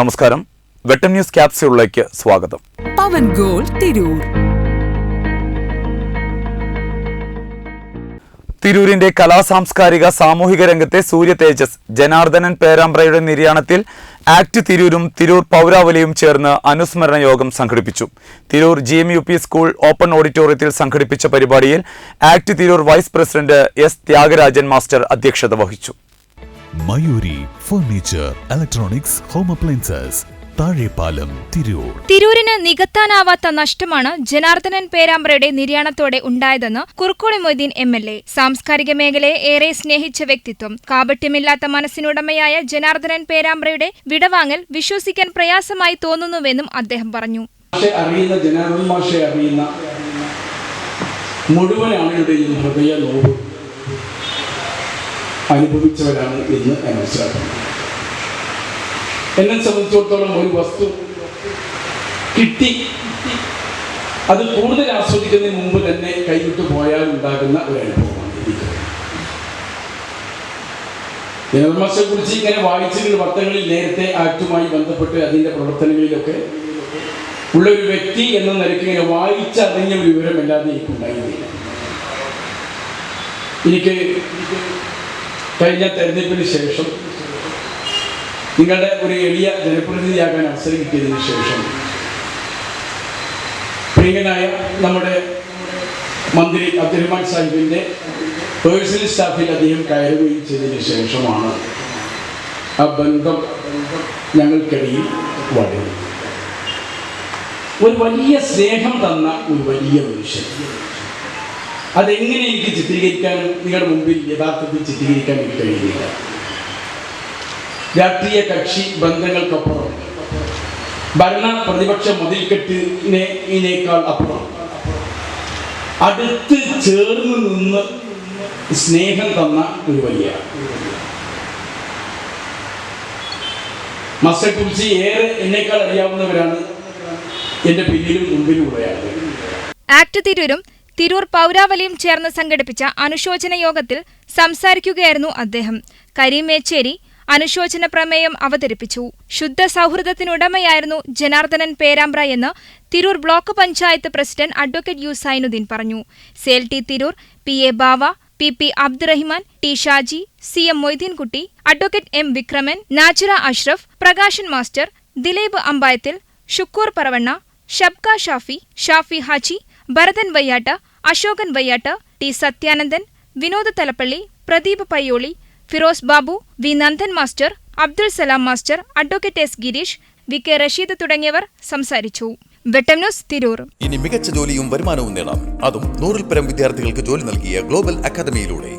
നമസ്കാരം. വെട്ടം ന്യൂസ് ക്യാപ്സ്യൂളിലേക്ക് സ്വാഗതം. പവൻ ഗോൾ തിരൂർ. തിരൂരിന്റെ കലാ സാംസ്കാരിക സാമൂഹിക രംഗത്തെ സൂര്യ തേജസ് ജനാർദ്ദനൻ പേരാമ്പ്രയുടെ നിര്യാണത്തിൽ ആക്ട് തിരൂരും തിരൂർ പൗരാവലിയും ചേർന്ന് അനുസ്മരണ യോഗം സംഘടിപ്പിച്ചു. Tirur G M U P school open ഓഡിറ്റോറിയത്തിൽ സംഘടിപ്പിച്ച പരിപാടിയിൽ act Tirur vice president S Thyagarajan master അധ്യക്ഷത വഹിച്ചു. Mayuri furniture electronics home appliances Thazhepalam Tirur. തിരൂരിന് നികത്താനാവാത്ത നഷ്ടമാണ് ജനാർദ്ദനൻ പേരാമ്പ്രയുടെ നിര്യാണത്തോടെ ഉണ്ടായതെന്ന് Kurukkoli Moideen M L A. സാംസ്കാരിക മേഖലയെ ഏറെ സ്നേഹിച്ച വ്യക്തിത്വം. കാപട്യമില്ലാത്ത മനസ്സിനുടമയായ ജനാർദ്ദനൻ പേരാമ്പ്രയുടെ വിടവാങ്ങൽ വിശ്വസിക്കാൻ പ്രയാസമായി തോന്നുന്നുവെന്നും അദ്ദേഹം പറഞ്ഞു. അറിയുന്ന ജനാർദ്ദൻ മാഷെ അറിയുന്ന മുഴുവൻ ആളുകളുടെയും ഹൃദയ നോവ് അനുഭവിച്ചവരാണ് എന്ന് ഞാൻ മനസ്സിലാക്കുന്നത് എന്നെ സംബന്ധിച്ചിടത്തോളം ഒരു വസ്തു കിട്ടി. അത് കൂടുതൽ ആസ്വദിക്കുന്നതിന് മുമ്പ് തന്നെ കൈവിട്ട് പോയാൽ ഉണ്ടാകുന്ന ഒരു അനുഭവമാണ് ജനർമാസെ കുറിച്ച് ഇങ്ങനെ വായിച്ചിട്ടുണ്ട് വർത്തങ്ങളിൽ നേരത്തെ ആക്ടുമായി ബന്ധപ്പെട്ട് അതിന്റെ പ്രവർത്തനങ്ങളിലൊക്കെ ഉള്ള ഒരു വ്യക്തി എന്ന നിലയ്ക്ക് ഇങ്ങനെ വായിച്ചറിഞ്ഞ ഒരു വിവരമല്ലാതെ എനിക്കുണ്ടായിരുന്നില്ല. എനിക്ക് കഴിഞ്ഞ തെരഞ്ഞെടുപ്പിന് ശേഷം നിങ്ങളുടെ ഒരു എളിയ ജനപ്രതിനിധിയാകാൻ അവസരം കിട്ടിയതിന് ശേഷം പ്രിയനായ നമ്മുടെ മന്ത്രി അബ്ദുറഹ്മാൻ സാഹിബിന്റെ പേഴ്സണൽ സ്റ്റാഫിൽ അദ്ദേഹം കയറുകയും ചെയ്തതിന് ശേഷമാണ് ആ ബന്ധം ഞങ്ങൾക്കിടയിൽ വളരുന്നത്. ഒരു വലിയ സ്നേഹം തന്ന ഒരു വലിയ മനുഷ്യൻ. അതെങ്ങനെ എനിക്ക് ചിത്രീകരിക്കാൻ നിങ്ങളുടെ മുമ്പിൽ യഥാർത്ഥത്തിൽ ചിത്രീകരിക്കാൻ എനിക്ക് കഴിയുന്നില്ല. രാഷ്ട്രീയ കക്ഷി ബന്ധങ്ങൾക്കപ്പുറം ഭരണ പ്രതിപക്ഷ മതിൽക്കെട്ടിനെ ഇതിനേക്കാൾ അപ്പുറം. അടുത്ത് ചേർന്ന് നിന്ന് സ്നേഹം തന്ന ഒരു വലിയ മസ്സെക്കുറിച്ച് ഏറെ എന്നേക്കാൾ അറിയാവുന്നവരാണ് എന്റെ പിന്നിലും മുമ്പിലും ഉള്ളയാളുകൾ ആക്ട് തിരൂരും തിരൂർ പൗരാവലിയും ചേർന്ന് സംഘടിപ്പിച്ച അനുശോചന യോഗത്തിൽ സംസാരിക്കുകയായിരുന്നു അദ്ദേഹം. കരീമേച്ചേരി അനുശോചന പ്രമേയം അവതരിപ്പിച്ചു. ശുദ്ധ സൗഹൃദത്തിനുടമയായിരുന്നു ജനാർദ്ദനൻ പേരാമ്പ്ര എന്ന് Tirur block panchayat president advocate U Zainudheen പറഞ്ഞു. Sale T Tirur P A Bava P P Abdurahiman T Shaji C M Moideenkutty advocate M Vikraman Najira Ashraf Prakashan master Dileep Ambayathil Shukkoor Paravanna Shabka Shafi Shafi Haji Bharathan Vayyattu Ashokan Vayyattu T Sathyanandan Vinod Thalappalli Pradeep Payyoli Firoz Babu V Nandan master Abdul Salam master advocate S Girish V K Rasheed തുടങ്ങിയവർ സംസാരിച്ചു. News Tirur. ഇനി മികച്ച ജോലിയും വരുമാനവും നേടാം. അതും നൂറിൽ പരം വിദ്യാർത്ഥികൾക്ക് ജോലി നൽകിയ ഗ്ലോബൽ അക്കാദമിയിലൂടെ.